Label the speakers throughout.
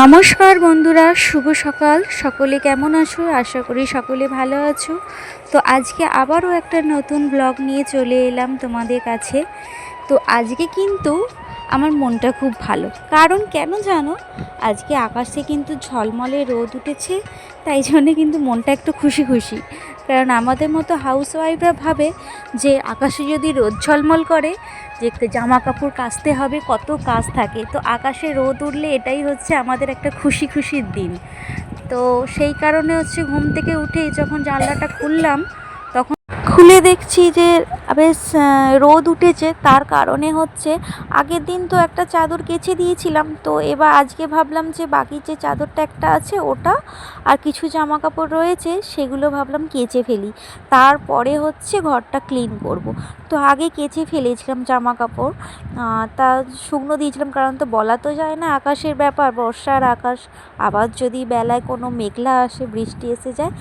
Speaker 1: নমস্কার বন্ধুরা, শুভ সকাল। সকলে কেমন আছো? আশা করি সকলে ভালো আছো। তো আজকে আবারও একটা নতুন ব্লগ নিয়ে চলে এলাম তোমাদের কাছে। তো আজকে কিন্তু আমার মনটা খুব ভালো। কারণ কেন জানো? আজকে আকাশে কিন্তু ঝলমলে রোদ উঠেছে, তাই জন্যে কিন্তু মনটা একটু খুশি খুশি। কারণ আমাদের মতো হাউস ওয়াইফরা ভাবে যে আকাশে যদি রোদ ঝলমল করে যে জামা কাপড় কাচতে হবে, কত কাজ থাকে। তো আকাশে রোদ উঠলে এটাই হচ্ছে আমাদের একটা খুশি খুশির দিন। তো সেই কারণে হচ্ছে ঘুম থেকে উঠেই যখন জানলাটা খুললাম খুলে দেখছি যে বেশ রোদ উঠেছে। তার কারণে হচ্ছে আগের দিন তো একটা চাদর কেচে দিয়েছিলাম। তো এবার আজকে ভাবলাম যে বাকি যে চাদরটা একটা আছে ওটা আর কিছু জামা কাপড় রয়েছে সেগুলো ভাবলাম কেচে ফেলি। তারপরে হচ্ছে ঘরটা ক্লিন করব। তো আগে কেচে ফেলেছিলাম জামা কাপড় তা শুকনো দিয়েছিলাম কারণ তো বলা তো যায় না আকাশের ব্যাপার, বর্ষার আকাশ। আবার যদি বেলায় কোনো মেঘলা আসে, বৃষ্টি এসে যায়,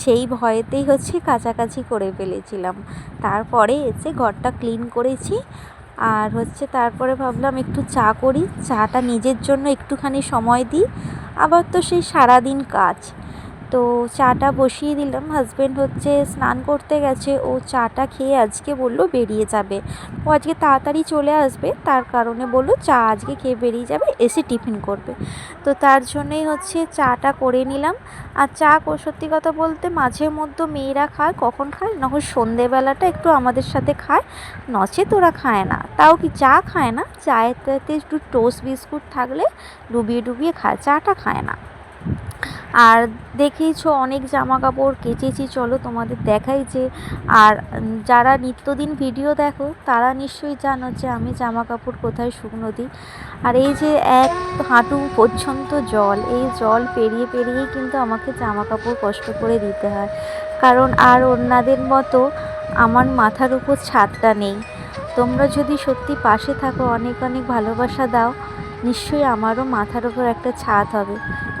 Speaker 1: সেই ভয়েতেই হচ্ছে কাছাকাছি করে ফেলেছিলাম তারপরে এসে ঘরটা ক্লিন করেছি। আর হচ্ছে তারপরে ভাবলাম একটু চা করি। চাটা নিজের জন্য একটুখানি সময় দিই। আবার তো সেই সারাদিন কাজ। তো চাটা বসিয়ে দিলাম। হাজব্যান্ড হচ্ছে স্নান করতে গেছে। ও চাটা খেয়ে আজকে বলল বেরিয়ে যাবে। ও আজকে তাড়াতাড়ি চলে আসবে। তার কারণে বলল চা আজকে খেয়ে বেরিয়ে যাবে, এসে টিফিন করবে। তো তার জন্যই হচ্ছে চাটা করে নিলাম। আর চা সত্যি কথা বলতে মাঝে মধ্যে মেয়েরা খায়, কখন খায়? যখন সন্ধেবেলাটা একটু আমাদের সাথে খায়। নচেত ওরা খায় না। তাও কি চা খায় না? সাথে একটু টোস্ট বিস্কুট থাকলে ডুবিয়ে ডুবিয়ে খায়। চাটা খায় না। আর দেখেইছো অনেক জামা কাপড় কেচেছি, চলো তোমাদের দেখাই যে, আর যারা নিত্যদিন ভিডিও দেখো, তারা নিশ্চয়ই জানো যে আমি জামা কাপড় কোথায় শুকনো দিই। আর এই যে এক হাঁটু পর্যন্ত জল, এই জল পেরিয়ে পেরিয়েই কিন্তু আমাকে জামা কাপড় কষ্ট করে দিতে হয়। কারণ আর অন্যদের মতো আমার মাথার উপর ছাদটা নেই। তোমরা যদি সত্যি পাশে থাকো, অনেক অনেক ভালোবাসা দাও। নিশ্চয়ই আমারও মাথার ওপর একটা ছাদ হবে।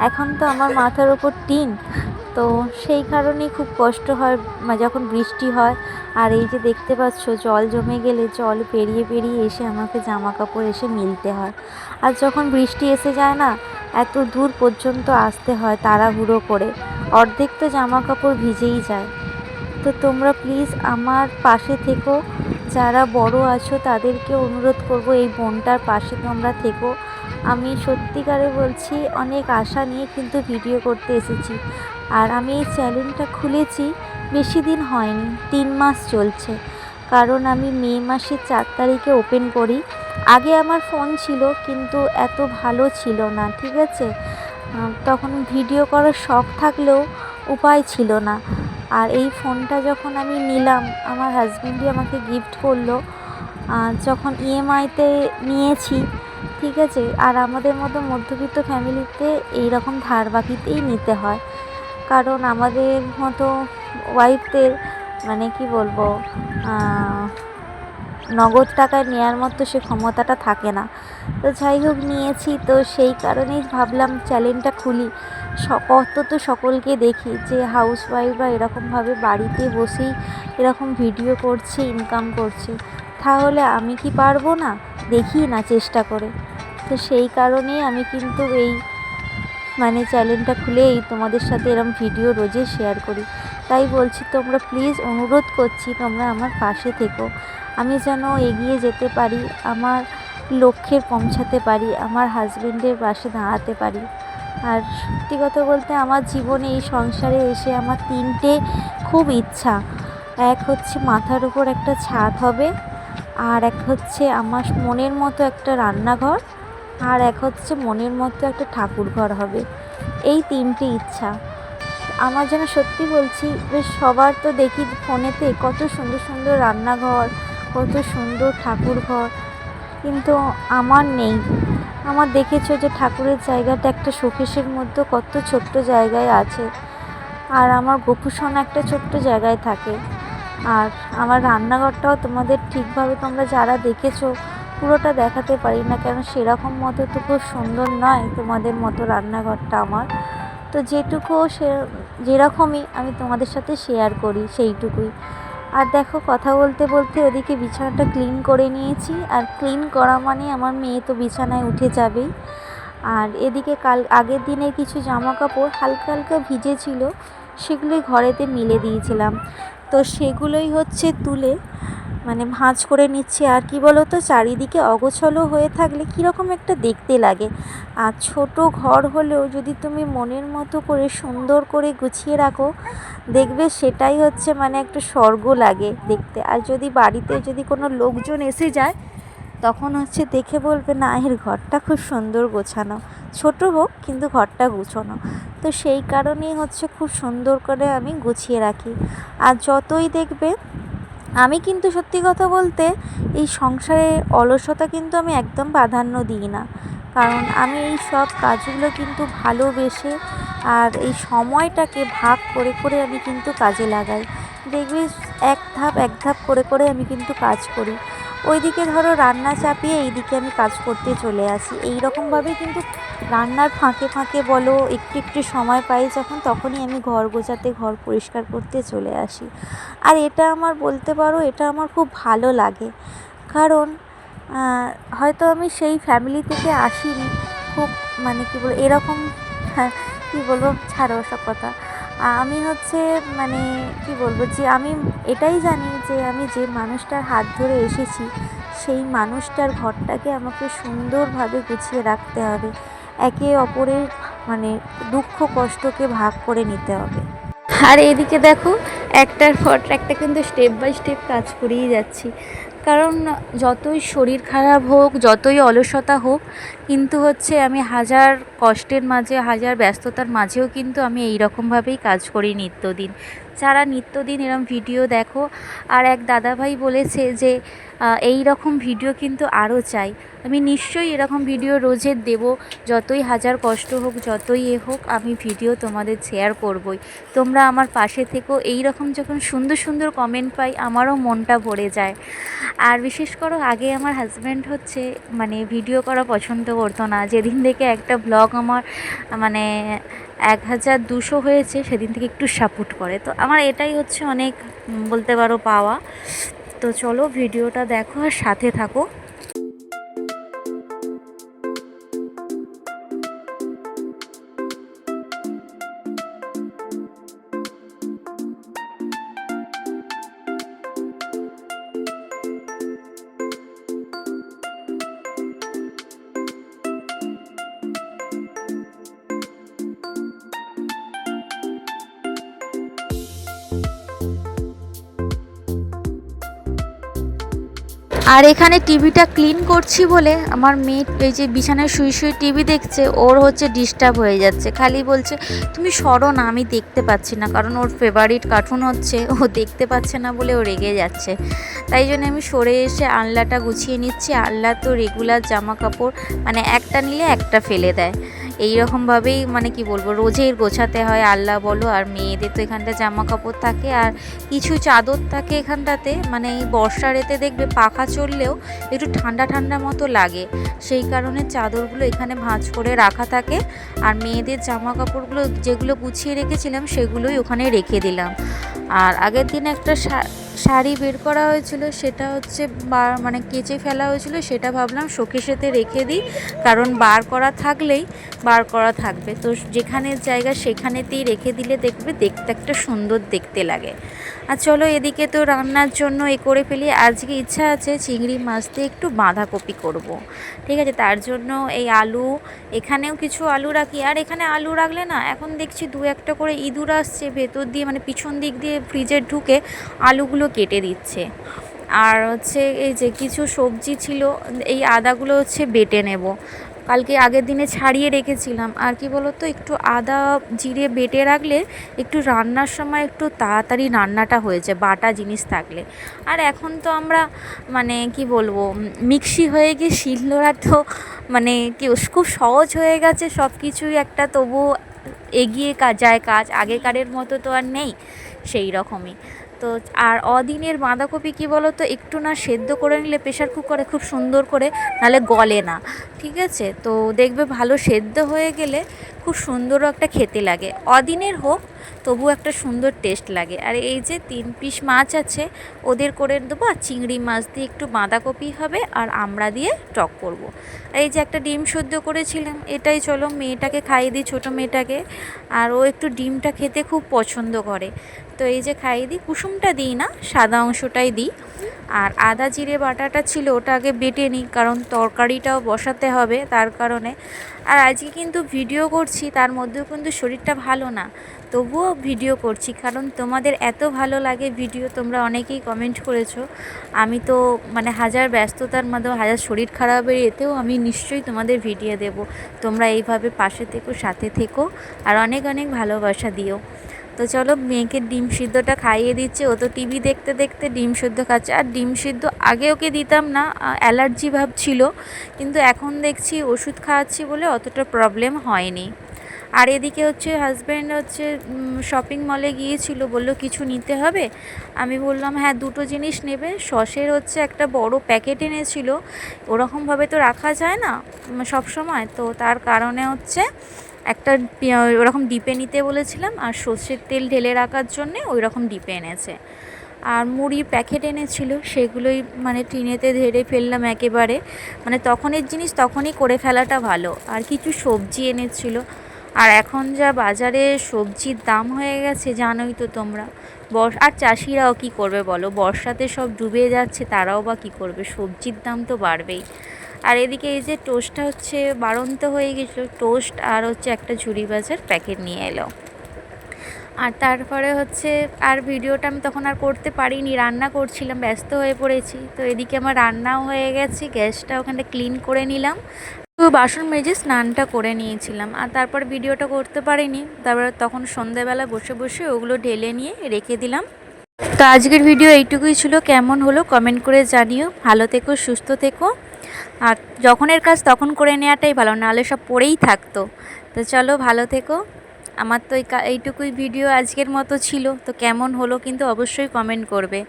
Speaker 1: এখন তো আমার মাথার ওপর টিন। তো সেই কারণেই খুব কষ্ট হয় যখন বৃষ্টি হয়। আর এই যে দেখতে পাচ্ছ, জল জমে গেলে জল পেরিয়ে পেরিয়ে এসে আমাকে জামা কাপড় এসে মিলতে হয়। আর যখন বৃষ্টি এসে যায় না, এত দূর পর্যন্ত আসতে হয় তাড়াহুড়ো করে। অর্ধেক তো জামা কাপড় ভিজেই যায়। তো তোমরা প্লিজ আমার পাশে থেকো। যারা বড় আছো, তাদেরকে অনুরোধ করব এই বোনটার পাশে তোমরা থেকো। আমি সত্যিকারে বলছি, অনেক আশা নিয়ে কিন্তু ভিডিও করতে এসেছি। আর আমি এই চ্যানেলটা খুলেছি, বেশি দিন হয়নি, তিন মাস চলছে। কারণ আমি মে মাসের চার তারিখে ওপেন করি। আগে আমার ফোন ছিল, কিন্তু এত ভালো ছিল না, ঠিক আছে? তখন ভিডিও করার শখ থাকলেও উপায় ছিল না। আর এই ফোনটা যখন আমি নিলাম, আমার হাজব্যান্ডই আমাকে গিফট করল যখন ইএমআইতে নিয়েছি, ঠিক আছে? আর আমাদের মতো মধ্যবিত্ত ফ্যামিলিতে এই রকম ধার বাকিতেই নিতে হয়। কারণ আমাদের মতো ওয়াইফদের মানে কি বলব নগদ টাকায় নেওয়ার মতো সে ক্ষমতাটা থাকে না। তো যাই হোক, নিয়েছি। তো সেই কারণেই ভাবলাম চ্যালেঞ্জটা খুলি। কত তো সকলকে দেখি যে হাউস ওয়াইফরা এরকমভাবে বাড়িতে বসেই এরকম ভিডিও করছে ইনকাম করছে। তাহলে আমি কি পারব না? দেখি না, চেষ্টা করে। তো সেই কারণেই আমি কিন্তু এই মানে চ্যানেলটা খুলেই তোমাদের সাথে এরকম ভিডিও রোজে শেয়ার করি। তাই বলছি তোমরা প্লিজ অনুরোধ করছি তোমরা আমার পাশে থেকো। আমি যেন এগিয়ে যেতে পারি, আমার লক্ষ্যে পৌঁছাতে পারি, আমার হাজবেন্ডের পাশে দাঁড়াতে পারি। আর সত্যি কথা বলতে আমার জীবনে এই সংসারে এসে আমার তিনটে খুব ইচ্ছা। এক হচ্ছে মাথার উপর একটা ছাদ হবে, আর এক হচ্ছে আমার মনের মতো একটা রান্নাঘর, আর এক হচ্ছে মনের মতো একটা ঠাকুর ঘর হবে। এই তিনটে ইচ্ছা। আমার যেন সত্যি বলছি, বেশ সবার তো দেখি ফোনেতে কত সুন্দর সুন্দর রান্নাঘর, কত সুন্দর ঠাকুর ঘর কিন্তু আমার নেই। আমার দেখেছ যে ঠাকুরের জায়গাটা একটা শোকেসের মধ্যে কত ছোট্ট জায়গায় আছে। আর আমার গোপুসোনা একটা ছোট্ট জায়গায় থাকে। আর আমার রান্নাঘরটাও তোমাদের ঠিকভাবে তোমরা যারা দেখেছ, পুরোটা দেখাতে পারি না, কেন সেরকম মতো তো খুব সুন্দর নয় তোমাদের মতো রান্নাঘরটা আমার। তো যেটুকু সে যেরকমই আমি তোমাদের সাথে শেয়ার করি সেইটুকুই। আর দেখো, কথা বলতে বলতে ওদিকে বিছানাটা ক্লিন করে নিয়েছি। আর ক্লিন করা মানে আমার মেয়ে তো বিছানায় উঠে যাবেই। আর এদিকে কাল, আগের দিনের কিছু জামা কাপড় হালকা হালকা ভিজেছিল, সেগুলোই ঘরেতে মিলে দিয়েছিলাম। তো সেগুলোই হচ্ছে তুলে মানে ভাঁজ করে নিচ্ছে, আর কি বলো তো চারিদিকে অগোছলো হয়ে থাকলে কীরকম একটা দেখতে লাগে। আর ছোট ঘর হলেও যদি তুমি মনের মতো করে সুন্দর করে গুছিয়ে রাখো, দেখবে সেটাই হচ্ছে মানে একটা স্বর্গ লাগে দেখতে। আর যদি বাড়িতে যদি কোনো লোকজন এসে যায়, তখন হচ্ছে দেখে বলবে, না, এর ঘরটা খুব সুন্দর গোছানো। ছোট হোক, কিন্তু ঘরটা গুছোনো। তো সেই কারণেই হচ্ছে খুব সুন্দর করে আমি গুছিয়ে রাখি। আর যতই দেখবে আমি কিন্তু সত্যি কথা বলতে এই সংসারে অলসতা কিন্তু আমি একদম প্রাধান্য দিই না। কারণ আমি এই সব কাজগুলো কিন্তু ভালোবেসে আর এই সময়টাকে ভাগ করে করে আমি কিন্তু কাজে লাগাই। দেখবি এক ধাপ এক ধাপ করে করে আমি কিন্তু কাজ করি। ওইদিকে ধরো রান্না চাপিয়ে এইদিকে আমি কাজ করতে চলে আসি। এই রকমভাবেই কিন্তু রান্নার ফাঁকে ফাঁকে বলো, একটু একটু সময় পাই যখন তখনই আমি ঘর গোছাতে, ঘর পরিষ্কার করতে চলে আসি। আর এটা আমার বলতে পারো, এটা আমার খুব ভালো লাগে। কারণ হয়তো আমি সেই ফ্যামিলি থেকে আসিনি, খুব মানে কী বলব, এরকম হ্যাঁ কী বলব, ছাড়ো সব কথা। আমি হচ্ছে মানে কী বলব যে আমি এটাই জানি যে আমি যে মানুষটার হাত ধরে এসেছি, সেই মানুষটার ঘরটাকে আমাকে সুন্দরভাবে গুছিয়ে রাখতে হবে। একে অপরের মানে দুঃখ কষ্টকে ভাগ করে নিতে হবে। আর এদিকে দেখো, একটার পর একটা কিন্তু স্টেপ বাই স্টেপ কাজ করেই যাচ্ছি। কারণ যতই শরীর খারাপ হোক, যতই অলসতা হোক, কিন্তু হচ্ছে আমি হাজার কষ্টের মাঝে, হাজার ব্যস্ততার মাঝেও কিন্তু আমি এই রকমভাবেই কাজ করি নিত্যদিন। যারা নিত্যদিন এরম ভিডিও দেখো, আর এক দাদাভাই বলেছে যে এই রকম ভিডিও কিন্তু আরও চাই। আমি নিশ্চয়ই এরকম ভিডিও রোজের দেব। যতই হাজার কষ্ট হোক, যতই এ হোক, আমি ভিডিও তোমাদের শেয়ার করবই। তোমরা আমার পাশে থেকো। এই রকম যখন সুন্দর সুন্দর কমেন্ট পাই, আমারও মনটা ভরে যায়। আর বিশেষ করো, আগে আমার হাজব্যান্ড হচ্ছে মানে ভিডিও করা পছন্দ করতো না। যেদিন থেকে একটা ব্লগ আমার মানে এক হাজার দুশো হয়েছে, সেদিন থেকে একটু সাপোর্ট করে। তো আমার এটাই হচ্ছে অনেক বলতে পারো পাওয়া। তো চলো ভিডিওটা দেখো আর সাথে থাকো। আর এখানে টিভিটা ক্লিন করছি বলে আমার মেয়ে এই যে বিছানায় শুয়ে শুয়ে টিভি দেখছে, ওর হচ্ছে ডিস্টার্ব হয়ে যাচ্ছে। খালি বলছে, তুমি সরো না, আমি দেখতে পাচ্ছি না। কারণ ওর ফেভারিট কার্টুন হচ্ছে, ও দেখতে পাচ্ছে না বলে ও রেগে যাচ্ছে। তাই জন্য আমি সরে এসে আনলাটা গুছিয়ে নিচ্ছি। আনলা তো রেগুলার জামা কাপড় মানে একটা নিলে একটা ফেলে দেয়। এই রকমভাবেই মানে কি বলব, রোজের গোছাতে হয়, আল্লাহ বলো আর মেয়েদের তো এখানটা জামা কাপড় থাকে আর কিছু চাদর থাকে এখানটাতে মানে এই বর্ষার এতে দেখবে পাখা চললেও একটু ঠান্ডা ঠান্ডা মতো লাগে। সেই কারণে চাদরগুলো এখানে ভাঁজ করে রাখা থাকে আর মেয়েদের জামা কাপড়গুলো যেগুলো গুছিয়ে রেখেছিলাম সেগুলোই ওখানে রেখে দিলাম। আর আগের দিন একটা শাড়ি বের করা হয়েছিল, সেটা হচ্ছে মানে কেচে ফেলা হয়েছিল, সেটা ভাবলাম শোকেশেতে রেখে দিই। কারণ বার করা থাকলেই বার করা থাকবে। তো যেখানে জায়গা সেখানেতেই রেখে দিলে দেখবে দেখতে একটা সুন্দর দেখতে লাগে। আর চলো এদিকে তো রান্নার জন্য এ করে ফেলি। আজকে ইচ্ছা আছে চিংড়ি মাছ দিয়ে একটু বাঁধাকপি করব। ঠিক আছে, তার জন্য এই আলু, এখানেও কিছু আলু রাখি। আর এখানে আলু রাখলে না, এখন দেখছি দু একটা করে ইঁদুর আসছে। ভেতর দিয়ে মানে পিছন দিক দিয়ে ফ্রিজের ঢুকে আলুগুলো কেটে দিচ্ছে। আর হচ্ছে এই যে কিছু সবজি ছিল, এই আদাগুলো হচ্ছে বেটে নেব। কালকে আগের দিনে ছাড়িয়ে রেখেছিলাম। আর কি বলতো, একটু আদা জিরে বেটে রাখলে একটু রান্নার সময় একটু তাড়াতাড়ি রান্নাটা হয়েছে বাটা জিনিস থাকলে। আর এখন তো আমরা মানে কি বলব মিক্সি হয়ে গিয়ে শিলনোড়া তো মানে কি, খুব সহজ হয়ে গেছে সব কিছুই একটা তবু এগিয়ে কাজ যায় কাজ, আগেকারের মতো তো আর নেই, সেই রকমই। তো আর অদিনের বাঁধাকপি কি বলো তো একটু না সেদ্ধ করে নিলে প্রেশার কুকারে খুব সুন্দর করে, নাহলে গলে না। ঠিক আছে? তো দেখবে ভালো সেদ্ধ হয়ে গেলে খুব সুন্দরও একটা খেতে লাগে। অদিনের হোক তবু একটা সুন্দর টেস্ট লাগে। আর এই যে তিন পিস মাছ আছে, ওদের করে দেবো আর চিংড়ি মাছ দিয়ে একটু বাঁধাকপি হবে আর আমরা দিয়ে টক করব। আর এই যে একটা ডিম সদ্য করেছিলাম, এটাই চলো মেয়েটাকে খাইয়ে দিই, ছোটো মেয়েটাকে। আর ও একটু ডিমটা খেতে খুব পছন্দ করে। তো এই যে খাইয়ে দিই, কুসুমটা দিই না, সাদা অংশটাই দিই। আর আদা জিরে বাটাটা ছিল, ওটা আগে বেটে নিই, কারণ তরকারিটাও বসাতে হবে, তার কারণে। আর আজকে কিন্তু ভিডিও করছি, তার মধ্যেও কিন্তু শরীরটা ভালো না। তবুও ভিডিও করছি, কারণ তোমাদের এত ভালো লাগে ভিডিও, তোমরা অনেকেই কমেন্ট করেছ। আমি তো মানে হাজার ব্যস্ততার মাধ্যমে হাজার শরীর খারাপের এতেও আমি নিশ্চয়ই তোমাদের ভিডিও দেব। তোমরা এইভাবে পাশে থেকো, সাথে থেকো, আর অনেক অনেক ভালোবাসা দিও। তো চলো মেয়েকে ডিম সিদ্ধটা খাইয়ে দিচ্ছে। ও তো টিভি দেখতে দেখতে ডিম সিদ্ধ খাচ্ছে। আর ডিম সিদ্ধ আগে ওকে দিতাম না অ্যালার্জি ভাব ছিল। কিন্তু এখন দেখছি ওষুধ খাওয়াচ্ছি বলে অতটা প্রবলেম হয়নি। আর এদিকে হচ্ছে হাজব্যান্ড হচ্ছে শপিং মলে গিয়েছিল, বলল কিছু নিতে হবে। আমি বললাম হ্যাঁ দুটো জিনিস নেবে। সসের হচ্ছে একটা বড় প্যাকেট এনেছিল। ওরকমভাবে তো রাখা যায় না সব সময় তো তার কারণে হচ্ছে একটা ওরকম ডিপে নিতে বলেছিলাম, আর সর্ষের তেল ঢেলে রাখার জন্যে ওই রকম ডিপে এনেছে। আর মুড়ির প্যাকেট এনেছিল, সেগুলোই মানে টিনেতে ধেড়ে ফেললাম একেবারে। মানে তখনের জিনিস তখনই করে ফেলাটা ভালো। আর কিছু সবজি এনেছিল। আর এখন যা বাজারে সবজির দাম হয়ে গেছে, জানোই তো তোমরা। বর্ষ আর চাষিরাও কি করবে বলো? বর্ষাতে সব ডুবে যাচ্ছে, তারাও বা কী করবে? সবজির দাম তো বাড়বেই। আর এদিকে এই যে টোস্টটা হচ্ছে বাড়ন্ত হয়ে গেছিল, টোস্ট আর হচ্ছে একটা ঝুড়ি বাজার প্যাকেট নিয়ে এলো। আর তারপরে হচ্ছে আর ভিডিওটা আমি তখন আর করতে পারিনি, রান্না করছিলাম, ব্যস্ত হয়ে পড়েছি। তো এদিকে আমার রান্নাও হয়ে গেছে, গ্যাসটা ওখানে ক্লিন করে নিলাম। তো বাসন মেজে স্নানটা করে নিয়েছিলাম। আর তারপর ভিডিওটা করতে পারিনি, তারপর তখন সন্ধ্যাবেলা বসে বসে ওগুলো ঢেলে নিয়ে রেখে দিলাম। তো আজকের ভিডিও এইটুকুই ছিল, কেমন হলো কমেন্ট করে জানিও। ভালো থেকো, সুস্থ থেকো। আর যখনের কাজ তখন করে নেওয়াটাই ভালো, নাহলে সব পড়েই থাকতো। তো চলো ভালো থেকো। আমার তো এইটুকুই ভিডিও আজকের মতো ছিল। তো কেমন হলো কিন্তু অবশ্যই কমেন্ট করবে।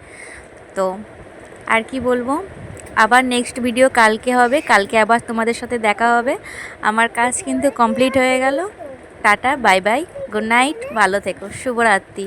Speaker 1: তো আর কি বলব? আবার নেক্সট ভিডিও কালকে হবে। কালকে আবার তোমাদের সাথে দেখা হবে। আমার কাজ কিন্তু কমপ্লিট হয়ে গেল। Tata bye bye good night ভালো থেকো, শুভরাত্রি।